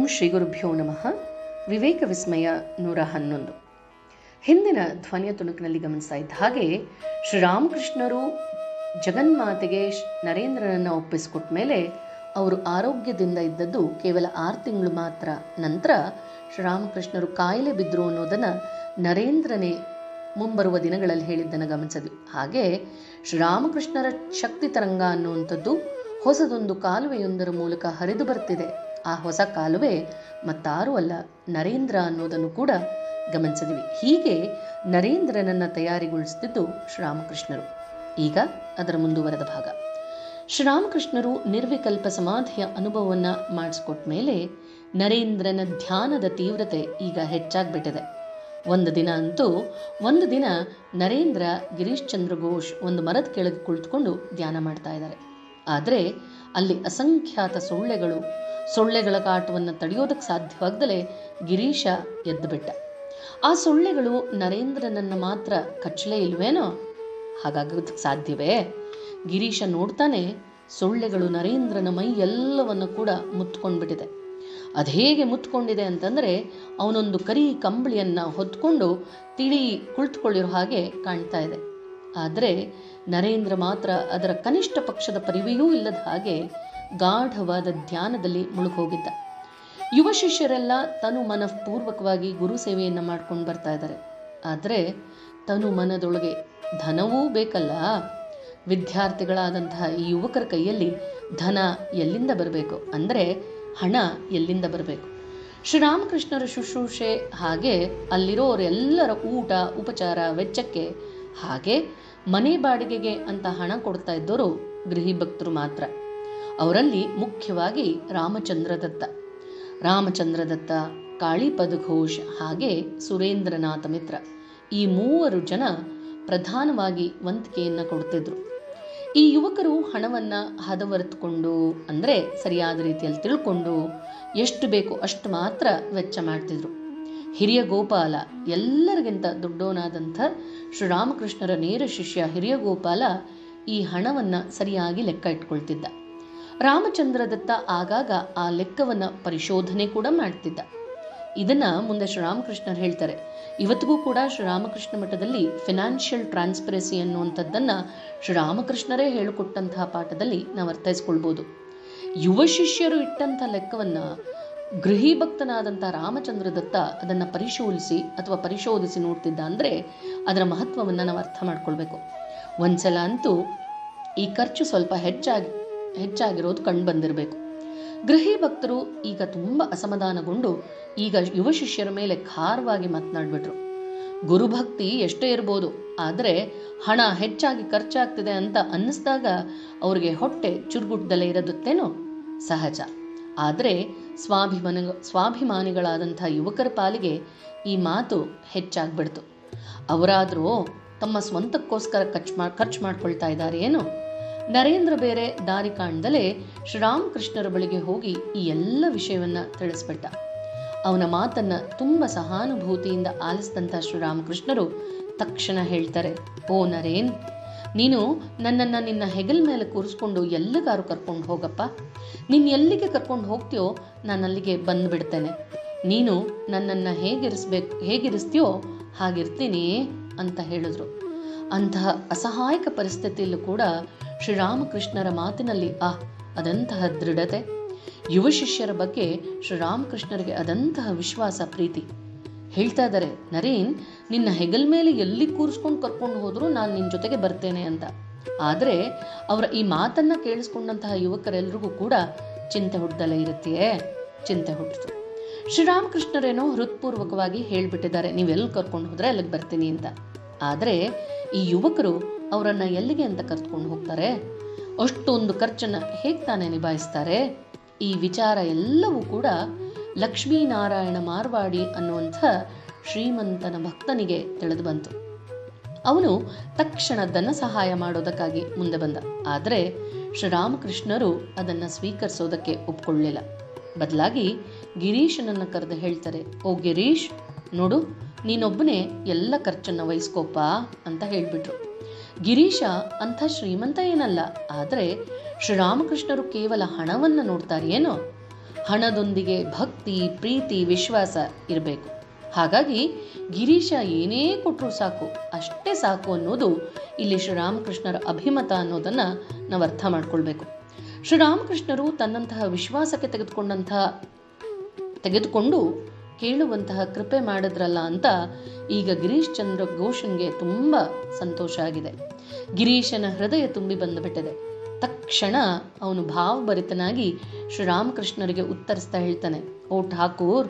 ಓಂ ಶ್ರೀ ಗುರುಭ್ಯೋ ನಮಃ. ವಿವೇಕ ವಿಸ್ಮಯ ನೂರ ಹನ್ನೊಂದು. ಹಿಂದಿನ ಧ್ವನಿಯ ತುಣುಕಿನಲ್ಲಿ ಗಮನಿಸ್ತಾ ಇದ್ದ ಹಾಗೆ ಶ್ರೀರಾಮಕೃಷ್ಣರು ಜಗನ್ಮಾತೆಗೆ ನರೇಂದ್ರನನ್ನು ಒಪ್ಪಿಸಿಕೊಟ್ಟ ಮೇಲೆ ಅವರು ಆರೋಗ್ಯದಿಂದ ಇದ್ದದ್ದು ಕೇವಲ ಆರು ತಿಂಗಳು ಮಾತ್ರ. ನಂತರ ಶ್ರೀರಾಮಕೃಷ್ಣರು ಕಾಯಿಲೆ ಬಿದ್ದರು ಅನ್ನೋದನ್ನು ನರೇಂದ್ರನೇ ಮುಂಬರುವ ದಿನಗಳಲ್ಲಿ ಹೇಳಿದ್ದನ್ನು ಗಮನಿಸಿದ್ವಿ. ಹಾಗೆ ಶ್ರೀರಾಮಕೃಷ್ಣರ ಶಕ್ತಿ ತರಂಗ ಅನ್ನುವಂಥದ್ದು ಹೊಸದೊಂದು ಕಾಲುವೆಯೊಂದರ ಮೂಲಕ ಹರಿದು ಬರ್ತಿದೆ. ಆ ಹೊಸ ಕಾಲುವೆ ಮತ್ತಾರೂ ಅಲ್ಲ, ನರೇಂದ್ರ ಅನ್ನೋದನ್ನು ಕೂಡ ಗಮನಿಸಿದ್ವಿ. ಹೀಗೆ ನರೇಂದ್ರನನ್ನ ತಯಾರಿಗೊಳಿಸುತ್ತಿದ್ದು ಶ್ರೀರಾಮಕೃಷ್ಣರು. ಈಗ ಅದರ ಮುಂದುವರೆದ ಭಾಗ. ಶ್ರೀರಾಮಕೃಷ್ಣರು ನಿರ್ವಿಕಲ್ಪ ಸಮಾಧಿಯ ಅನುಭವವನ್ನು ಮಾಡಿಸ್ಕೊಟ್ಟ ಮೇಲೆ ನರೇಂದ್ರನ ಧ್ಯಾನದ ತೀವ್ರತೆ ಈಗ ಹೆಚ್ಚಾಗ್ಬಿಟ್ಟಿದೆ. ಒಂದು ದಿನ ಅಂತೂ, ಒಂದು ದಿನ ನರೇಂದ್ರ ಗಿರೀಶ್ ಚಂದ್ರ ಘೋಷ್ ಒಂದು ಮರದ ಕೆಳಗೆ ಕುಳಿತುಕೊಂಡು ಧ್ಯಾನ ಮಾಡ್ತಾ ಇದ್ದಾರೆ. ಆದರೆ ಅಲ್ಲಿ ಅಸಂಖ್ಯಾತ ಸೊಳ್ಳೆಗಳು ಸೊಳ್ಳೆಗಳ ಕಾಟವನ್ನು ತಡೆಯೋದಕ್ಕೆ ಸಾಧ್ಯವಾಗದಲೇ ಗಿರೀಶ ಎದ್ದುಬಿಟ್ಟ. ಆ ಸೊಳ್ಳೆಗಳು ನರೇಂದ್ರನನ್ನು ಮಾತ್ರ ಕಚ್ಚಲೇ ಇಲ್ವೇನೋ ಹಾಗಾಗೋದಕ್ಕೆ ಸಾಧ್ಯವೇ? ಗಿರೀಶ ನೋಡ್ತಾನೆ ಸೊಳ್ಳೆಗಳು ನರೇಂದ್ರನ ಮೈ ಎಲ್ಲವನ್ನು ಕೂಡ ಮುತ್ಕೊಂಡ್ಬಿಟ್ಟಿದೆ. ಅದು ಹೇಗೆ ಮುತ್ಕೊಂಡಿದೆ ಅಂತಂದರೆ ಅವನೊಂದು ಕರಿ ಕಂಬಳಿಯನ್ನು ಹೊತ್ಕೊಂಡು ತಿಳಿ ಕುಳಿತುಕೊಳ್ಳಿರೋ ಹಾಗೆ ಕಾಣ್ತಾ ಇದೆ. ಆದರೆ ನರೇಂದ್ರ ಮಾತ್ರ ಅದರ ಕನಿಷ್ಠ ಪಕ್ಷದ ಪರಿವೆಯೂ ಇಲ್ಲದ ಹಾಗೆ ಗಾಢವಾದ ಧ್ಯಾನದಲ್ಲಿ ಮುಳುಗೋಗಿದ್ದ. ಯುವ ಶಿಷ್ಯರೆಲ್ಲ ತನು ಮನಃಪೂರ್ವಕವಾಗಿ ಗುರು ಸೇವೆಯನ್ನು ಮಾಡ್ಕೊಂಡು ಬರ್ತಾ ಇದ್ದಾರೆ ಆದರೆ ತನು ಮನದೊಳಗೆ ಧನವೂ ಬೇಕಲ್ಲ. ವಿದ್ಯಾರ್ಥಿಗಳಾದಂತಹ ಈ ಯುವಕರ ಕೈಯಲ್ಲಿ ಧನ ಎಲ್ಲಿಂದ ಬರಬೇಕು? ಅಂದರೆ ಹಣ ಎಲ್ಲಿಂದ ಬರಬೇಕು? ಶ್ರೀರಾಮಕೃಷ್ಣರ ಶುಶ್ರೂಷೆ ಹಾಗೆ ಅಲ್ಲಿರೋರೆಲ್ಲರ ಊಟ, ಉಪಚಾರ, ವೆಚ್ಚಕ್ಕೆ ಹಾಗೆ ಮನೆ ಬಾಡಿಗೆಗೆ ಅಂತ ಹಣ ಕೊಡ್ತಾ ಇದ್ದವರು ಗೃಹಿ ಭಕ್ತರು ಮಾತ್ರ. ಅವರಲ್ಲಿ ಮುಖ್ಯವಾಗಿ ರಾಮಚಂದ್ರದತ್ತ. ರಾಮಚಂದ್ರದತ್ತ ರಾಮಚಂದ್ರ ದತ್ತ ಕಾಳಿಪದ ಘೋಷ್ ಹಾಗೆ ಸುರೇಂದ್ರನಾಥ ಮಿತ್ರ. ಈ ಮೂವರು ಜನ ಪ್ರಧಾನವಾಗಿ ವಂತಿಕೆಯನ್ನು ಕೊಡ್ತಿದ್ರು. ಈ ಯುವಕರು ಹಣವನ್ನು ಹದವರೆತುಕೊಂಡು, ಅಂದರೆ ಸರಿಯಾದ ರೀತಿಯಲ್ಲಿ ತಿಳ್ಕೊಂಡು ಎಷ್ಟು ಬೇಕು ಅಷ್ಟು ಮಾತ್ರ ವೆಚ್ಚ ಮಾಡ್ತಿದ್ರು. ಹಿರಿಯ ಗೋಪಾಲ, ಎಲ್ಲರಿಗಿಂತ ದೊಡ್ಡೋನಾದಂಥ ಶ್ರೀರಾಮಕೃಷ್ಣರ ನೇರ ಶಿಷ್ಯ ಹಿರಿಯ ಗೋಪಾಲ ಈ ಹಣವನ್ನು ಸರಿಯಾಗಿ ಲೆಕ್ಕ ಇಟ್ಕೊಳ್ತಿದ್ದ. ರಾಮಚಂದ್ರ ದತ್ತ ಆಗಾಗ ಆ ಲೆಕ್ಕವನ್ನು ಪರಿಶೋಧನೆ ಕೂಡ ಮಾಡ್ತಿದ್ದ. ಇದನ್ನ ಮುಂದೆ ಶ್ರೀರಾಮಕೃಷ್ಣರು ಹೇಳ್ತಾರೆ. ಇವತ್ತಿಗೂ ಕೂಡ ಶ್ರೀರಾಮಕೃಷ್ಣ ಮಠದಲ್ಲಿ ಫಿನಾನ್ಷಿಯಲ್ ಟ್ರಾನ್ಸ್ಪರೆನ್ಸಿ ಅನ್ನುವಂಥದ್ದನ್ನು ಶ್ರೀರಾಮಕೃಷ್ಣರೇ ಹೇಳಿಕೊಟ್ಟಂತಹ ಪಾಠದಲ್ಲಿ ನಾವು ಅರ್ಥೈಸ್ಕೊಳ್ಬೋದು. ಯುವ ಶಿಷ್ಯರು ಇಟ್ಟಂಥ ಲೆಕ್ಕವನ್ನು ಗೃಹಿ ಭಕ್ತನಾದಂಥ ರಾಮಚಂದ್ರ ದತ್ತ ಅದನ್ನು ಪರಿಶೀಲಿಸಿ ಅಥವಾ ಪರಿಶೋಧಿಸಿ ನೋಡ್ತಿದ್ದ ಅಂದರೆ ಅದರ ಮಹತ್ವವನ್ನು ನಾವು ಅರ್ಥ ಮಾಡ್ಕೊಳ್ಬೇಕು. ಒಂದ್ಸಲ ಅಂತೂ ಈ ಖರ್ಚು ಸ್ವಲ್ಪ ಹೆಚ್ಚಾಗಿ ಹೆಚ್ಚಾಗಿರೋದು ಕಂಡು ಬಂದಿರಬೇಕು. ಗೃಹಿ ಭಕ್ತರು ಈಗ ತುಂಬ ಅಸಮಾಧಾನಗೊಂಡು ಈಗ ಯುವ ಶಿಷ್ಯರ ಮೇಲೆ ಖಾರವಾಗಿ ಮಾತನಾಡ್ಬಿಟ್ರು. ಗುರುಭಕ್ತಿ ಎಷ್ಟೇ ಇರ್ಬೋದು, ಆದರೆ ಹಣ ಹೆಚ್ಚಾಗಿ ಖರ್ಚಾಗ್ತಿದೆ ಅಂತ ಅನ್ನಿಸ್ದಾಗ ಅವ್ರಿಗೆ ಹೊಟ್ಟೆ ಚುರುಗುಟ್ಟದಲ್ಲೇ ಇರೋದುತ್ತೇನೋ? ಸಹಜ. ಆದರೆ ಸ್ವಾಭಿಮಾನ, ಸ್ವಾಭಿಮಾನಿಗಳಾದಂಥ ಯುವಕರ ಪಾಲಿಗೆ ಈ ಮಾತು ಹೆಚ್ಚಾಗ್ಬಿಡ್ತು. ಅವರಾದರೂ ತಮ್ಮ ಸ್ವಂತಕ್ಕೋಸ್ಕರ ಖರ್ಚು ಮಾ, ಖರ್ಚು ಮಾಡ್ಕೊಳ್ತಾ ಇದ್ದಾರೆ ಏನು ನರೇಂದ್ರ ಬೇರೆ ದಾರಿ ಕಾಣ್ದಲೇ ಶ್ರೀರಾಮಕೃಷ್ಣರ ಬಳಿಗೆ ಹೋಗಿ ಈ ಎಲ್ಲ ವಿಷಯವನ್ನ ತಿಳಿಸ್ಬಿಟ್ಟ. ಅವನ ಮಾತನ್ನ ತುಂಬ ಸಹಾನುಭೂತಿಯಿಂದ ಆಲಿಸಿದಂಥ ಶ್ರೀರಾಮಕೃಷ್ಣರು ತಕ್ಷಣ ಹೇಳ್ತಾರೆ, ಓ ನರೇನ್, ನೀನು ನನ್ನನ್ನು ನಿನ್ನ ಹೆಗಲ್ ಮೇಲೆ ಕೂರಿಸ್ಕೊಂಡು ಎಲ್ಲಿಗಾರು ಕರ್ಕೊಂಡು ಹೋಗಪ್ಪ? ನೀನು ಎಲ್ಲಿಗೆ ಕರ್ಕೊಂಡು ಹೋಗ್ತೀಯೋ ನಾನು ಅಲ್ಲಿಗೆ ಬಂದುಬಿಡ್ತೇನೆ. ನೀನು ನನ್ನನ್ನು ಹೇಗಿರಿಸ್ಬೇಕು, ಹೇಗಿರಿಸ್ತೀಯೋ ಹಾಗಿರ್ತೀನಿ ಅಂತ ಹೇಳಿದ್ರು. ಅಂತಹ ಅಸಹಾಯಕ ಪರಿಸ್ಥಿತಿಯಲ್ಲೂ ಕೂಡ ಶ್ರೀರಾಮಕೃಷ್ಣರ ಮಾತಿನಲ್ಲಿ, ಆ, ಅದಂತಹ ದೃಢತೆ. ಯುವ ಶಿಷ್ಯರ ಬಗ್ಗೆ ಶ್ರೀರಾಮಕೃಷ್ಣರಿಗೆ ಅದಂತಹ ವಿಶ್ವಾಸ, ಪ್ರೀತಿ. ಹೇಳ್ತಾ ಇದ್ದಾರೆ, ನರೇನ್, ನಿನ್ನ ಹೆಗಲ್ ಮೇಲೆ ಎಲ್ಲಿ ಕೂರಿಸ್ಕೊಂಡು ಕರ್ಕೊಂಡು ಹೋದ್ರು ನಾನು ನಿನ್ನ ಜೊತೆಗೆ ಬರ್ತೇನೆ ಅಂತ. ಆದರೆ ಅವರ ಈ ಮಾತನ್ನ ಕೇಳಿಸ್ಕೊಂಡಂತಹ ಯುವಕರೆಲ್ಲರಿಗೂ ಕೂಡ ಚಿಂತೆ ಹುಟ್ಟದಲ್ಲೇ ಇರುತ್ತೆಯೇ? ಚಿಂತೆ ಹುಟ್ಟಿತು ಶ್ರೀರಾಮಕೃಷ್ಣರೇನೋ ಹೃತ್ಪೂರ್ವಕವಾಗಿ ಹೇಳ್ಬಿಟ್ಟಿದ್ದಾರೆ, ನೀವೆಲ್ಲಿ ಕರ್ಕೊಂಡು ಹೋದ್ರೆ ಅಲ್ಲಿಗೆ ಬರ್ತೀನಿ ಅಂತ. ಆದರೆ ಈ ಯುವಕರು ಅವರನ್ನು ಎಲ್ಲಿಗೆ ಅಂತ ಕರೆದುಕೊಂಡು ಹೋಗ್ತಾರೆ? ಅಷ್ಟೊಂದು ಖರ್ಚನ್ನು ಹೇಗೆ ತಾನೇ ನಿಭಾಯಿಸ್ತಾರೆ? ಈ ವಿಚಾರ ಎಲ್ಲವೂ ಕೂಡ ಲಕ್ಷ್ಮೀನಾರಾಯಣ ಮಾರ್ವಾಡಿ ಅನ್ನುವಂಥ ಶ್ರೀಮಂತನ ಭಕ್ತನಿಗೆ ತಿಳಿದು ಬಂತು. ಅವನು ತಕ್ಷಣ ಧನ ಸಹಾಯ ಮಾಡೋದಕ್ಕಾಗಿ ಮುಂದೆ ಬಂದ. ಆದರೆ ಶ್ರೀರಾಮಕೃಷ್ಣರು ಅದನ್ನು ಸ್ವೀಕರಿಸೋದಕ್ಕೆ ಒಪ್ಕೊಳ್ಳಿಲ್ಲ. ಬದಲಾಗಿ ಗಿರೀಶನನ್ನು ಕರೆದು ಹೇಳ್ತಾರೆ, ಓ ಗಿರೀಶ್, ನೋಡು ನೀನೊಬ್ಬನೇ ಎಲ್ಲ ಖರ್ಚನ್ನು ವಹಿಸ್ಕೋಪ ಅಂತ ಹೇಳಿಬಿಟ್ರು. ಗಿರೀಶ ಅಂಥ ಶ್ರೀಮಂತ ಏನಲ್ಲ, ಆದರೆ ಶ್ರೀರಾಮಕೃಷ್ಣರು ಕೇವಲ ಹಣವನ್ನು ನೋಡ್ತಾರೇನೋ ಹಣದೊಂದಿಗೆ ಭಕ್ತಿ, ಪ್ರೀತಿ, ವಿಶ್ವಾಸ ಇರಬೇಕು. ಹಾಗಾಗಿ ಗಿರೀಶ ಏನೇ ಕೊಟ್ಟರೂ ಸಾಕು, ಅಷ್ಟೇ ಸಾಕು ಅನ್ನೋದು ಇಲ್ಲಿ ಶ್ರೀರಾಮಕೃಷ್ಣರ ಅಭಿಮತ ಅನ್ನೋದನ್ನು ನಾವು ಅರ್ಥ ಮಾಡ್ಕೊಳ್ಬೇಕು. ಶ್ರೀರಾಮಕೃಷ್ಣರು ತನ್ನಂತಹ ವಿಶ್ವಾಸಕ್ಕೆ ತೆಗೆದುಕೊಂಡಂತಹ ತೆಗೆದುಕೊಂಡು ಕೇಳುವಂತಹ ಕೃಪೆ ಮಾಡಿದ್ರಲ್ಲ ಅಂತ ಈಗ ಗಿರೀಶ್ ಚಂದ್ರ ಘೋಷನ್ಗೆ ತುಂಬ ಸಂತೋಷ ಆಗಿದೆ. ಗಿರೀಶನ ಹೃದಯ ತುಂಬಿ ಬಂದುಬಿಟ್ಟಿದೆ. ತಕ್ಷಣ ಅವನು ಭಾವಭರಿತನಾಗಿ ಶ್ರೀರಾಮಕೃಷ್ಣರಿಗೆ ಉತ್ತರಿಸ್ತಾ ಹೇಳ್ತಾನೆ ಓ ಠಾಕೂರ್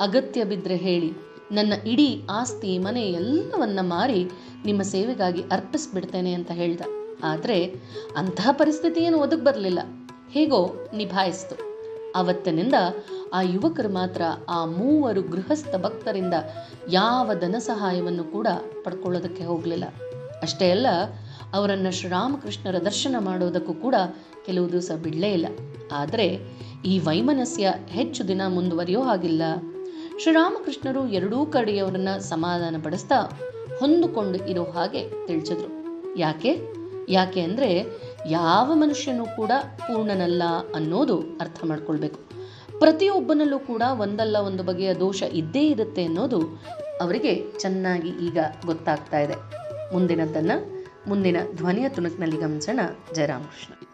ಅಗತ್ಯ ಬಿದ್ದರೆ ಹೇಳಿ. ನನ್ನ ಇಡೀ ಆಸ್ತಿ, ಮನೆ ಎಲ್ಲವನ್ನ ಮಾರಿ ನಿಮ್ಮ ಸೇವೆಗಾಗಿ ಅರ್ಪಿಸ್ಬಿಡ್ತೇನೆ ಅಂತ ಹೇಳ್ದ. ಆದರೆ ಅಂತಹ ಪರಿಸ್ಥಿತಿ ಏನು ಒದಗಿ ಬರಲಿಲ್ಲ ಹೇಗೋ ನಿಭಾಯಿಸ್ತು. ಆವತ್ತಿನಿಂದ ಆ ಯುವಕರು ಮಾತ್ರ ಆ ಮೂವರು ಗೃಹಸ್ಥ ಭಕ್ತರಿಂದ ಯಾವ ಧನ ಸಹಾಯವನ್ನು ಕೂಡ ಪಡ್ಕೊಳ್ಳೋದಕ್ಕೆ ಹೋಗಲಿಲ್ಲ. ಅಷ್ಟೇ ಅಲ್ಲ, ಅವರನ್ನು ಶ್ರೀರಾಮಕೃಷ್ಣರ ದರ್ಶನ ಮಾಡೋದಕ್ಕೂ ಕೂಡ ಕೆಲವು ದಿವಸ ಬಿಡಲೇ ಇಲ್ಲ. ಆದರೆ ಈ ವೈಮನಸ್ಯ ಹೆಚ್ಚು ದಿನ ಮುಂದುವರಿಯೋ ಹಾಗಿಲ್ಲ. ಶ್ರೀರಾಮಕೃಷ್ಣರು ಎರಡೂ ಕಡೆಯವರನ್ನ ಸಮಾಧಾನ ಪಡಿಸ್ತಾ ಹೊಂದಿಕೊಂಡು ಇರೋ ಹಾಗೆ ತಿಳಿಸಿದ್ರು. ಯಾಕೆ? ಯಾಕೆ ಅಂದರೆ ಯಾವ ಮನುಷ್ಯನೂ ಕೂಡ ಪೂರ್ಣನಲ್ಲ ಅನ್ನೋದು ಅರ್ಥ ಮಾಡ್ಕೊಳ್ಬೇಕು. ಪ್ರತಿಯೊಬ್ಬನಲ್ಲೂ ಕೂಡ ಒಂದಲ್ಲ ಒಂದು ಬಗೆಯ ದೋಷ ಇದ್ದೇ ಇರುತ್ತೆ ಅನ್ನೋದು ಅವರಿಗೆ ಚೆನ್ನಾಗಿ ಈಗ ಗೊತ್ತಾಗ್ತಾ ಇದೆ. ಮುಂದಿನದ್ದನ್ನು, ಮುಂದಿನ ಧ್ವನಿಯ ತುಣುಕಿನಲ್ಲಿ ಗಮನಿಸೋಣ. ಜಯರಾಮಕೃಷ್ಣ.